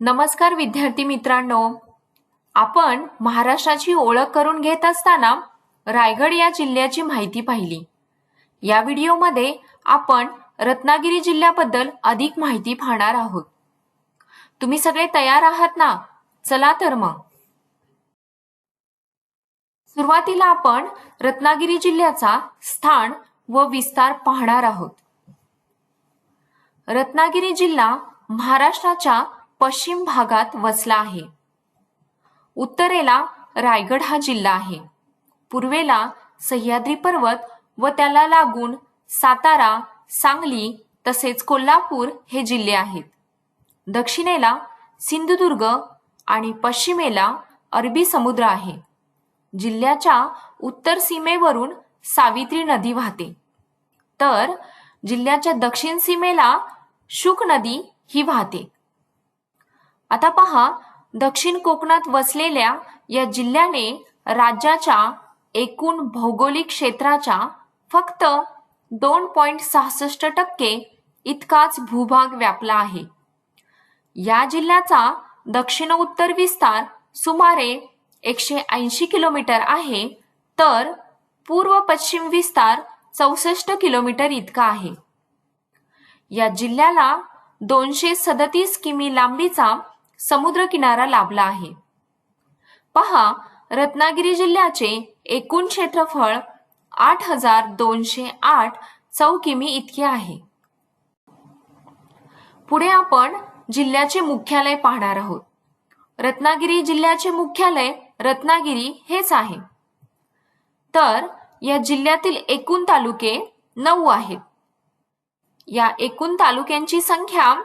नमस्कार विद्यार्थी मित्रांनो. आपण महाराष्ट्राची ओळख करून घेत असताना रायगड या जिल्ह्याची माहिती पाहिली. या व्हिडिओमध्ये आपण रत्नागिरी जिल्ह्याबद्दल अधिक माहिती पाहणार आहोत. तुम्ही सगळे तयार आहात ना? चला तर मग. सुरुवातीला आपण रत्नागिरी जिल्ह्याचा स्थान व विस्तार पाहणार आहोत. रत्नागिरी जिल्हा महाराष्ट्राच्या पश्चिम भागात वसला आहे. उत्तरेला रायगड हा जिल्हा आहे. पूर्वेला सह्याद्री पर्वत व त्याला लागून सातारा सांगली तसेच कोल्हापूर हे जिल्हे आहेत. दक्षिणेला सिंधुदुर्ग आणि पश्चिमेला अरबी समुद्र आहे. जिल्ह्याच्या उत्तर सीमेवरून सावित्री नदी वाहते. तर जिल्ह्याच्या दक्षिण सीमेला शुक नदी ही वाहते. आता पहा दक्षिण कोकणात वसलेल्या या जिल्ह्याने राज्याच्या एकूण भौगोलिक क्षेत्राच्या फक्त दोन पॉइंट सहासष्ट टक्के इतकाच भूभाग व्यापला आहे. या जिल्ह्याचा दक्षिण उत्तर विस्तार सुमारे एकशे ऐंशी किलोमीटर आहे तर पूर्व पश्चिम विस्तार चौसष्ट किलोमीटर इतका आहे. या जिल्ह्याला दोनशे सदतीस किमी लांबीचा समुद्र किनारा लाभला आहे. पहा रत्नागिरी जिल्ह्याचे एकूण क्षेत्रफळ आठ हजार दोनशे आठ चौ किमी इतके आहे. पुढे आपण जिल्ह्याचे मुख्यालय पाहणार आहोत. रत्नागिरी जिल्ह्याचे मुख्यालय रत्नागिरी हेच आहे. तर या जिल्ह्यातील एकूण तालुके नऊ आहेत. या एकूण तालुक्यांची संख्या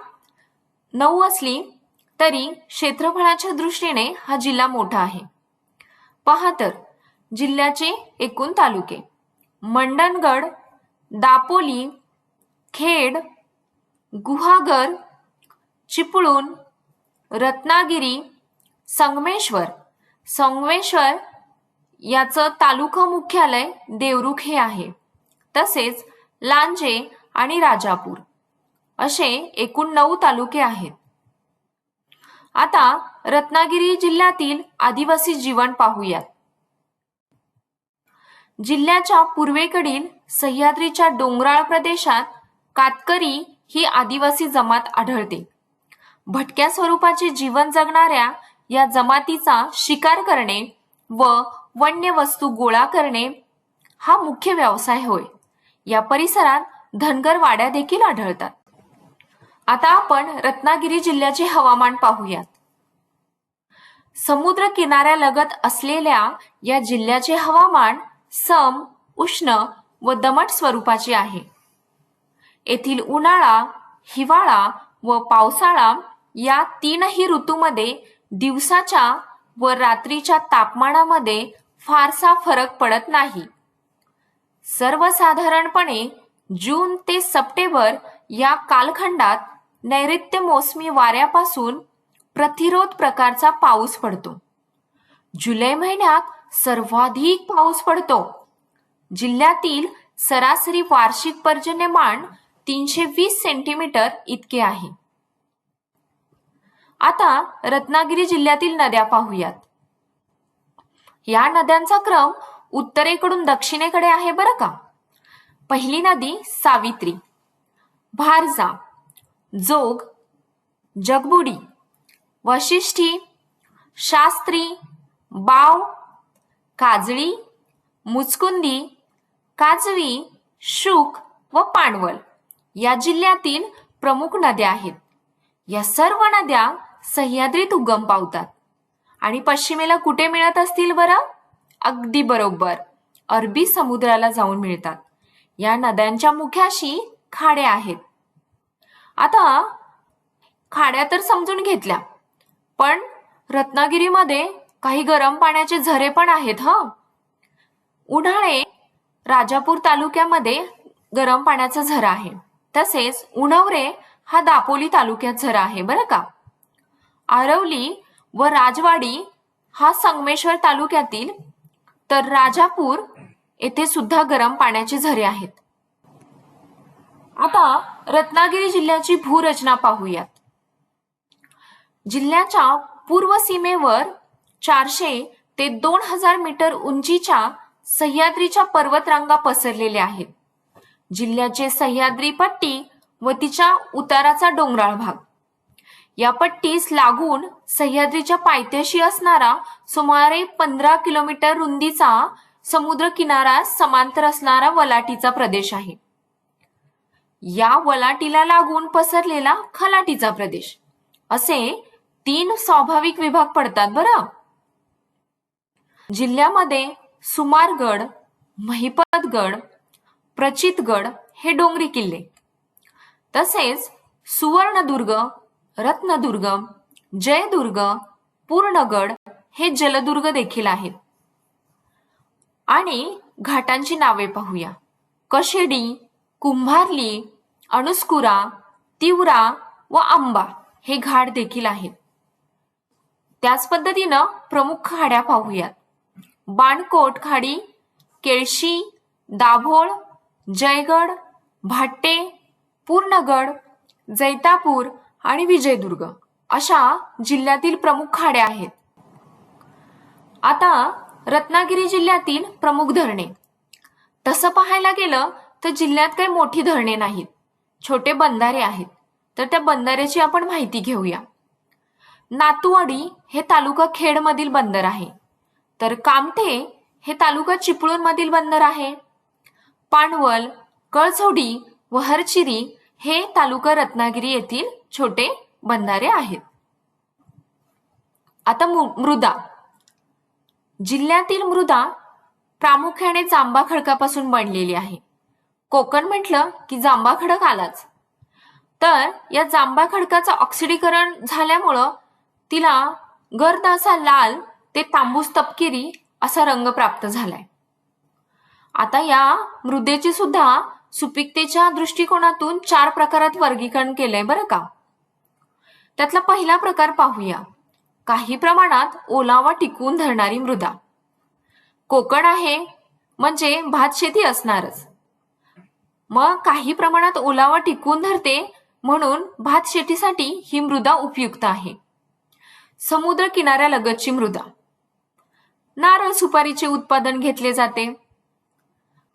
नऊ असली तरी क्षेत्रफळाच्या दृष्टीने हा जिल्हा मोठा आहे. पहा तर जिल्ह्याचे एकूण तालुके. मंडणगड दापोली खेड गुहागर चिपळूण रत्नागिरी संगमेश्वर. संगमेश्वर याचं तालुका मुख्यालय देवरुख हे आहे. तसेच लांजे आणि राजापूर असे एकूण नऊ तालुके आहेत. आता रत्नागिरी जिल्ह्यातील आदिवासी जीवन पाहूयात. जिल्ह्याच्या पूर्वेकडील सह्याद्रीच्या डोंगराळ प्रदेशात कातकरी ही आदिवासी जमात आढळते. भटक्या स्वरूपाचे जीवन जगणाऱ्या या जमातीचा शिकार करणे व वन्य वस्तू गोळा करणे हा मुख्य व्यवसाय होय. या परिसरात धनगर वाड्या देखील आढळतात. आता आपण रत्नागिरी जिल्ह्याचे हवामान पाहूयात. समुद्र किनाऱ्यालगत असलेल्या या जिल्ह्याचे हवामान सम उष्ण व दमट स्वरूपाचे आहे. येथील उन्हाळा हिवाळा व पावसाळा या तीनही ऋतूमध्ये दिवसाच्या व रात्रीच्या तापमानामध्ये फारसा फरक पडत नाही. सर्वसाधारणपणे जून ते सप्टेंबर या कालखंडात नैऋत्य मोसमी वाऱ्यापासून प्रतिरोध प्रकारचा पाऊस पडतो. जुलै महिन्यात सर्वाधिक पाऊस पडतो. जिल्ह्यातील सरासरी वार्षिक पर्जन्यमान तीनशे वीस सेंटीमीटर इतके आहे. आता रत्नागिरी जिल्ह्यातील नद्या पाहूयात. या नद्यांचा क्रम उत्तरेकडून दक्षिणेकडे आहे बरं का? पहिली नदी सावित्री भारजा जोग जगबुडी वशिष्ठी शास्त्री बाव काजळी मुचकुंदी काजवी शुक व पांडवल या जिल्ह्यातील प्रमुख नद्या आहेत. या सर्व नद्या सह्याद्रीत उगम पावतात. आणि पश्चिमेला कुठे मिळत असतील बरं? अगदी बरोबर. अरबी समुद्राला जाऊन मिळतात. या नद्यांच्या मुख्याशी खाड्या आहेत. आता खाड्या तर समजून घेतल्या पण रत्नागिरीमध्ये काही गरम पाण्याचे झरे पण आहेत ह? उन्हाळे राजापूर तालुक्यामध्ये गरम पाण्याचा झरा आहे. तसेच उणवरे हा दापोली तालुक्यात झरा आहे बरं का? आरवली व राजवाडी हा संगमेश्वर तालुक्यातील तर राजापूर येथे सुद्धा गरम पाण्याचे झरे आहेत. आता रत्नागिरी जिल्ह्याची भूरचना पाहूयात. जिल्ह्याच्या पूर्व सीमेवर चारशे ते दोन हजार मीटर उंचीच्या सह्याद्रीच्या पर्वतरांगा पसरलेल्या आहेत. जिल्ह्याचे सह्याद्री पट्टी व तिच्या उताराचा डोंगराळ भाग. या पट्टीस लागून सह्याद्रीच्या पायथ्याशी असणारा सुमारे पंधरा किलोमीटर रुंदीचा समुद्र किनारा समांतर असणारा वलाटीचा प्रदेश आहे. या वलाटीला लागून पसरलेला खलाटीचा प्रदेश. असे तीन स्वाभाविक विभाग पडतात बरं. जिल्ह्यामध्ये सुमारगड महिपतगड प्रचितगड हे डोंगरी किल्ले. तसेच सुवर्णदुर्ग रत्नदुर्ग जयदुर्ग पूर्णगड हे जलदुर्ग देखील आहेत. आणि घाटांची नावे पाहूया. कशेडी कुंभारली अणुस्कुरा तिवरा व आंबा हे घाट देखील आहेत. त्याच पद्धतीनं प्रमुख खाड्या पाहूयात. बाणकोट खाडी केळशी दाभोळ जयगड भाट्टे पूर्णगड जैतापूर आणि विजयदुर्ग अशा जिल्ह्यातील प्रमुख खाड्या आहेत. आता रत्नागिरी जिल्ह्यातील प्रमुख धरणे. तसं पाहायला गेलं तर जिल्ह्यात काही मोठी धरणे नाहीत. छोटे बंधारे आहेत. तर त्या बंधाऱ्याची आपण माहिती घेऊया. नातुवाडी हे तालुका खेडमधील बंदर आहे. तर कामठे हे तालुका चिपळूणमधील बंदर आहे. पाणवल कळसोडी व हरचिरी हे तालुका रत्नागिरी येथील छोटे बंधारे आहेत. आता मृदा. जिल्ह्यातील मृदा प्रामुख्याने जांबा खडकापासून बनलेली आहे. कोकण म्हटलं की जांबा खडक आलाच. तर या जांभा खडकाचं ऑक्सिडीकरण झाल्यामुळं तिला गर्द असा लाल ते तांबूस तपकिरी असा रंग प्राप्त झालाय. आता या मृदेचे सुद्धा सुपिकतेच्या दृष्टिकोनातून चार प्रकारात वर्गीकरण केलंय बरं का? त्यातला पहिला प्रकार पाहूया. काही प्रमाणात ओलावा टिकवून धरणारी मृदा. कोकण आहे म्हणजे भात शेती असणारच. मग काही प्रमाणात ओलावा टिकून धरते म्हणून भात शेतीसाठी ही मृदा उपयुक्त आहे. समुद्र किनाऱ्यालगतची मृदा. नारळ सुपारीचे उत्पादन घेतले जाते.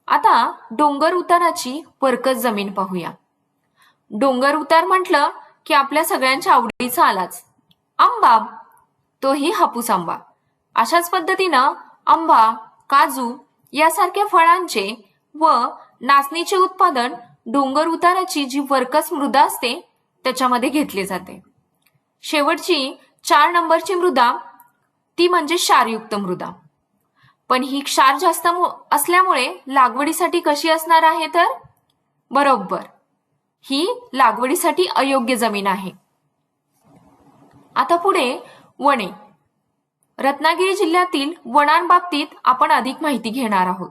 आता डोंगर उताराची परकस जमीन पाहूया. डोंगर उतार म्हटलं की आपल्या सगळ्यांच्या आवडीचा आलाच. आंबा. तोही हापूस आंबा. अशाच पद्धतीनं आंबा काजू यासारख्या फळांचे व नाचणीचे उत्पादन डोंगर उताराची जी वर्कस मृदा असते त्याच्यामध्ये घेतली जाते. शेवटची चार नंबरची मृदा ती म्हणजे क्षारयुक्त मृदा. पण ही क्षार जास्त असल्यामुळे लागवडीसाठी कशी असणार आहे तर? बरोबर. ही लागवडीसाठी अयोग्य जमीन आहे. आता पुढे वने रत्नागिरी जिल्ह्यातील वनांबाबतीत आपण अधिक माहिती घेणार आहोत.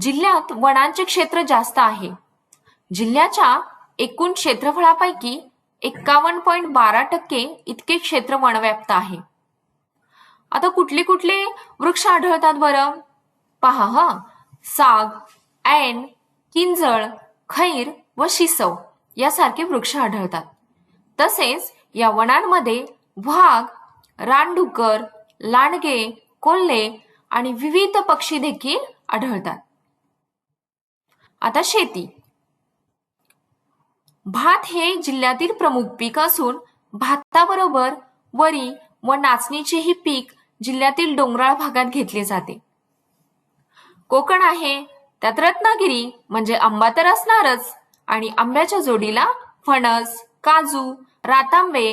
जिल्ह्यात वनांचे क्षेत्र जास्त आहे. जिल्ह्याच्या एकूण क्षेत्रफळापैकी एक्कावन्न पॉईंट बारा टक्के इतके क्षेत्र वनव्याप्त आहे. आता कुठले कुठले वृक्ष आढळतात बरं? पहा हा. साग ऐन किंजळ खैर व शिसव यासारखे वृक्ष आढळतात. तसेच या वनांमध्ये वाघ रानडुक्कर लांडगे कोल्हे आणि विविध पक्षी देखील आढळतात. आता शेती. भात हे जिल्ह्यातील प्रमुख पीक असून भाताबरोबर वरी व नाचणीचेही पीक जिल्ह्यातील डोंगराळ भागात घेतले जाते. कोकण आहे त्यात रत्नागिरी म्हणजे आंबा तर असणारच आणि आंब्याच्या जोडीला फणस काजू रातांबे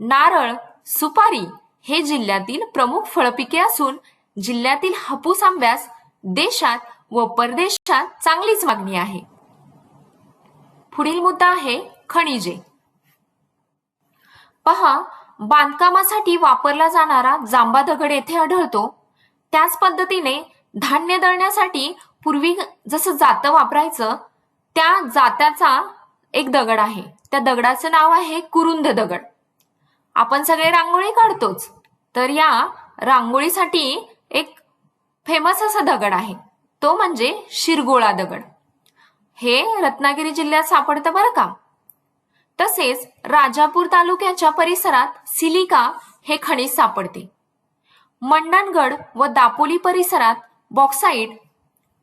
नारळ सुपारी हे जिल्ह्यातील प्रमुख फळपिके असून जिल्ह्यातील हापूस आंब्यास देशात व परदेशात चांगलीच मागणी आहे. पुढील मुद्दा आहे खनिजे. पहा बांधकामासाठी वापरला जाणारा जांबा दगड येथे आढळतो. त्याच पद्धतीने धान्य दळण्यासाठी पूर्वी जसं जातं वापरायचं त्या जात्याचा एक दगड आहे. त्या दगडाचं नाव आहे कुरुंद दगड. आपण सगळे रांगोळी काढतोच तर या रांगोळीसाठी एक फेमस असा दगड आहे. तो म्हणजे शिरगोळा दगड. हे रत्नागिरी जिल्ह्यात सापडतं बरं का? तसेच राजापूर तालुक्याच्या परिसरात सिलिका हे खनिज सापडते. मंडणगड व दापोली परिसरात बॉक्साईट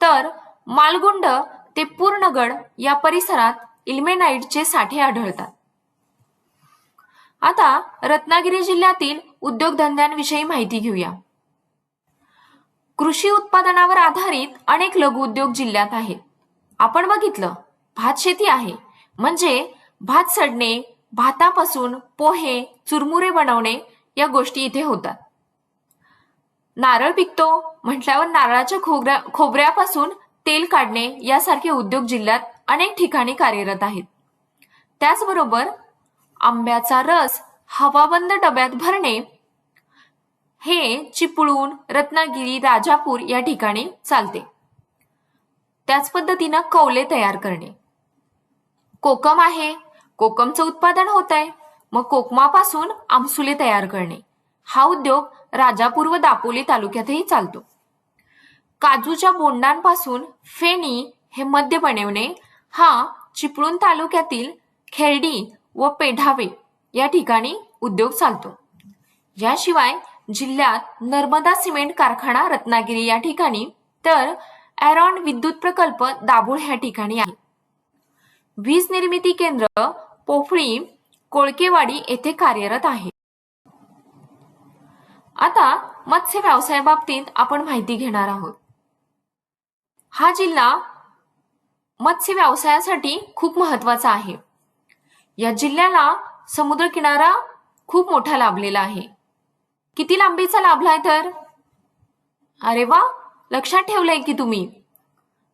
तर मालगुंड ते पूर्णगड या परिसरात इल्मेनाईटचे साठे आढळतात. आता रत्नागिरी जिल्ह्यातील उद्योगधंद्यांविषयी माहिती घेऊया. कृषी उत्पादनावर आधारित अनेक लघु उद्योग जिल्ह्यात आहेत. आपण बघितलं भात शेती आहे. म्हणजे भात सडणे भातापासून पोहे चुरमुरे बनवणे या गोष्टी इथे होतात. नारळ पिकतो म्हटल्यावर नारळाच्या खोबऱ्या खोबऱ्यापासून तेल काढणे यासारखे उद्योग जिल्ह्यात अनेक ठिकाणी कार्यरत आहेत. त्याचबरोबर आंब्याचा रस हवाबंद डब्यात भरणे हे चिपळूण रत्नागिरी राजापूर या ठिकाणी चालते. त्याच पद्धतीनं कौले तयार करणे. कोकम आहे. कोकमचं उत्पादन होत आहे मग कोकमापासून आमसुले तयार करणे. हा उद्योग राजापूर व दापोली तालुक्यातही चालतो. काजूच्या बोंडांपासून फेणी हे मद्य बनवणे हा चिपळूण तालुक्यातील खेरडी व पेढावे या ठिकाणी उद्योग चालतो. याशिवाय जिल्ह्यात नर्मदा सिमेंट कारखाना रत्नागिरी या ठिकाणी. तर ॲरॉन विद्युत प्रकल्प दाभोळ या ठिकाणी आहे. वीज निर्मिती केंद्र पोफळी कोळकेवाडी येथे कार्यरत आहे. आता मत्स्य व्यवसायाबाबतीत आपण माहिती घेणार आहोत. हा जिल्हा मत्स्य व्यवसायासाठी खूप महत्त्वाचा आहे. या जिल्ह्याला समुद्रकिनारा खूप मोठा लाभलेला आहे. किती लांबीचा लाभलाय तर? अरे वा लक्षात ठेवलंय की तुम्ही.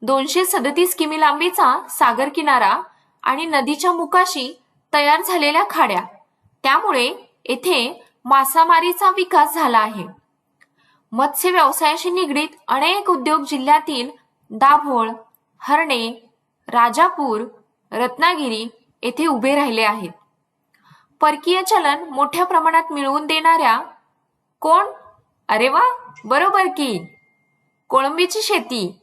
दोनशे सदतीस किमी लांबीचा सागर किनारा आणि नदीच्या मुखाशी तयार झालेल्या खाड्या. त्यामुळे येथे मासामारीचा विकास झाला आहे. मत्स्य व्यवसायाशी निगडीत अनेक उद्योग जिल्ह्यातील दाभोळ हरणे राजापूर रत्नागिरी येथे उभे राहिले आहेत. परकीय चलन मोठ्या प्रमाणात मिळवून देणाऱ्या कोण? अरे वा बरोबर की. कोळंबीची शेती.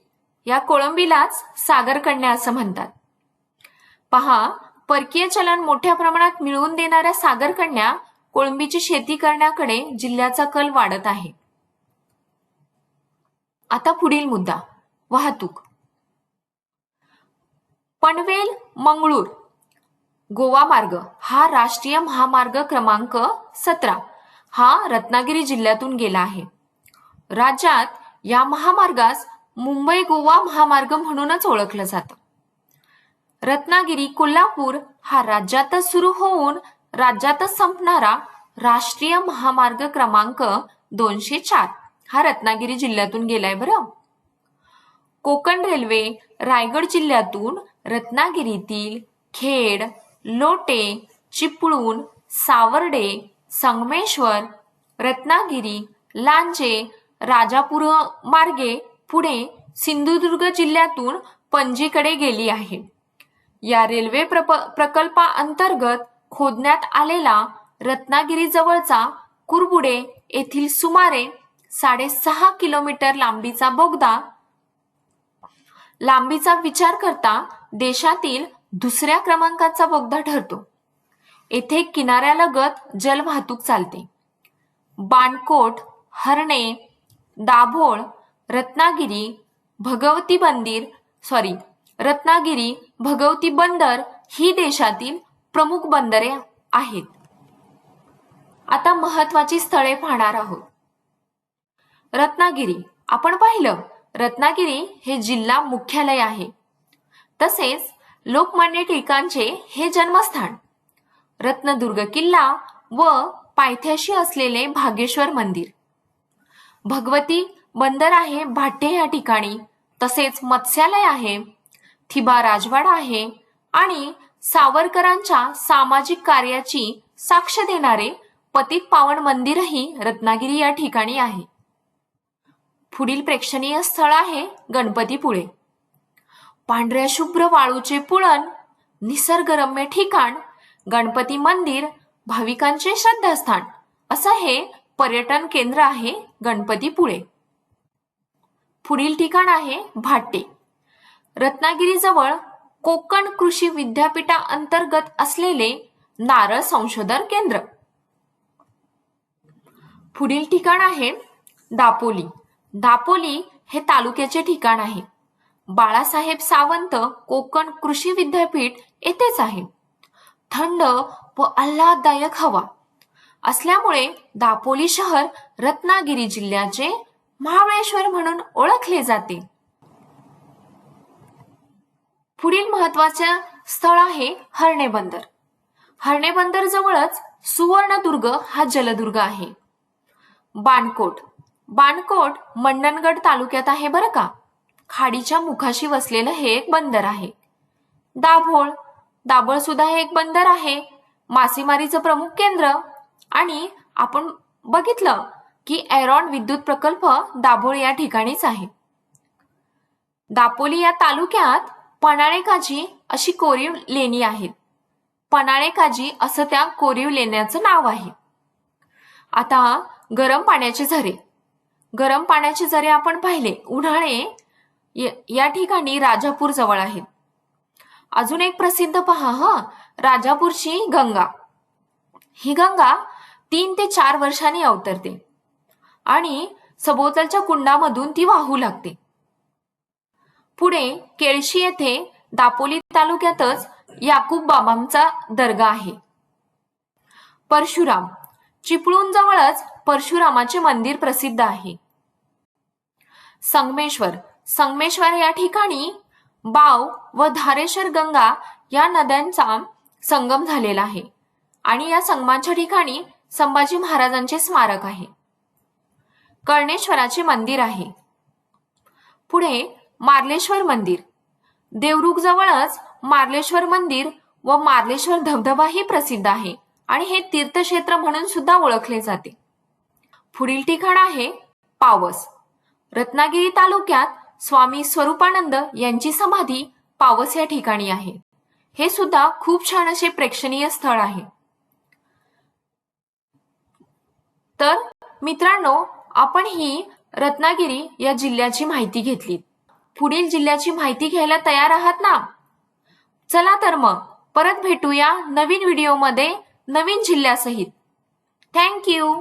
या कोळंबीलाच सागर कन्या असं म्हणतात. पहा परकीय चलन मोठ्या प्रमाणात मिळवून देणाऱ्या सागर कन्या कोळंबीची शेती करण्याकडे जिल्ह्याचा कल वाढत आहे. आता पुढील मुद्दा. वाहतूक. पनवेल मंगळूर. गोवा मार्ग. हा राष्ट्रीय महामार्ग क्रमांक सतरा. हा रत्नागिरी जिल्ह्यातून गेला आहे. राज्यात या महामार्गास मुंबई गोवा महामार्ग म्हणूनच ओळखलं जातं. रत्नागिरी कोल्हापूर हा राज्यातच सुरू होऊन राज्यातच संपणारा राष्ट्रीय महामार्ग क्रमांक दोनशे चार हा रत्नागिरी जिल्ह्यातून गेलाय बरं. कोकण रेल्वे रायगड जिल्ह्यातून रत्नागिरीतील खेड लोटे चिपळूण सावर्डे संगमेश्वर रत्नागिरी लांजे राजापूर मार्गे पुढे सिंधुदुर्ग जिल्ह्यातून पणजीकडे गेली आहे. या रेल्वे प्रप प्रकल्पाअंतर्गत खोदण्यात आलेला रत्नागिरी जवळचा कुरबुडे येथील सुमारे साडेसहा किलोमीटर लांबीचा बोगदा लांबीचा विचार करता देशातील दुसऱ्या क्रमांकाचा बोगदा ठरतो. येथे किनाऱ्यालगत जलवाहतूक चालते. बाणकोट हरणे दाभोळ रत्नागिरी भगवती मंदिर सॉरी रत्नागिरी भगवती बंदर ही देशातील प्रमुख बंदरे आहेत. आता महत्वाची स्थळे पाहणार आहोत. रत्नागिरी आपण पाहिलं रत्नागिरी हे जिल्हा मुख्यालय आहे. तसेच लोकमान्य टिळकांचे हे जन्मस्थान. रत्नदुर्ग किल्ला व पायथ्याशी असलेले भागेश्वर मंदिर. भगवती बंदर आहे भाटे या ठिकाणी. तसेच मत्स्यालय आहे थिबा राजवाडा आहे आणि सावरकरांच्या सामाजिक कार्याची साक्ष देणारे पतित पावन मंदिरही रत्नागिरी या ठिकाणी आहे. पुढील प्रेक्षणीय स्थळ आहे गणपतीपुळे. पांढऱ्या शुभ्र वाळूचे पुळण निसर्गरम्य ठिकाण गणपती मंदिर भाविकांचे श्रद्धास्थान. असं हे पर्यटन केंद्र आहे गणपतीपुळे. पुढील ठिकाण आहे भाट्टे रत्नागिरीजवळ कोकण कृषी विद्यापीठा अंतर्गत असलेले नारळ संशोधन केंद्र. पुढील ठिकाण आहे दापोली. दापोली हे तालुक्याचे ठिकाण आहे. बाळासाहेब सावंत कोकण कृषी विद्यापीठ येथेच आहे. थंड व आल्हाददायक हवा. असल्यामुळे दापोली शहर रत्नागिरी जिल्ह्याचे महाबळेश्वर म्हणून ओळखले जाते. पुढील महत्त्वाचे स्थळ आहे हरणे बंदर हरणे बंदर जवळच सुवर्णदुर्ग हा जलदुर्ग आहे. बाणकोट. बाणकोट मंडणगड तालुक्यात आहे बरं का? खाडीच्या मुखाशी वसलेलं हे एक बंदर आहे. दाभोळ दाभोळ सुद्धा हे एक बंदर आहे. मासेमारीचं प्रमुख केंद्र. आणि आपण बघितलं की एरॉन विद्युत प्रकल्प दाभोळ या ठिकाणीच आहे. दापोली या तालुक्यात पणाळेकाजी अशी कोरीव लेणी आहेत. पणाळेकाजी असं त्या कोरीव लेण्याचं नाव आहे. आता गरम पाण्याचे झरे. गरम पाण्याचे झरे आपण पाहिले. उन्हाळे य- या ठिकाणी राजापूर जवळ आहेत. अजून एक प्रसिद्ध पहा हा. राजापूरची गंगा. ही गंगा तीन ते चार वर्षांनी अवतरते आणि सभोवतालच्या कुंडामधून ती वाहू लागते. पुढे केळशी येथे दापोली तालुक्यातच याकूब बाबांचा दर्गा आहे. परशुराम. चिपळूण जवळच परशुरामाचे मंदिर प्रसिद्ध आहे. संगमेश्वर. संगमेश्वर या ठिकाणी बाव व धारेश्वर गंगा या नद्यांचा संगम झालेला आहे. आणि या संगमाच्या ठिकाणी संभाजी महाराजांचे स्मारक आहे. कर्णेश्वराचे मंदिर आहे. पुढे मार्लेश्वर मंदिर. देवरुख जवळच मार्लेश्वर मंदिर व मार्लेश्वर धबधबाही प्रसिद्ध आहे आणि हे तीर्थक्षेत्र म्हणून सुद्धा ओळखले जाते. पुढील ठिकाण आहे पावस. रत्नागिरी तालुक्यात स्वामी स्वरूपानंद यांची समाधी पावस या ठिकाणी आहे. हे सुद्धा खूप छान असे प्रेक्षणीय स्थळ आहे. तर मित्रांनो आपण ही रत्नागिरी या जिल्ह्याची माहिती घेतली. पुढील जिल्ह्याची माहिती घ्यायला तयार आहात ना? चला तर मग परत भेटूया नवीन व्हिडिओमध्ये नवीन जिल्ह्यासहित. थँक्यू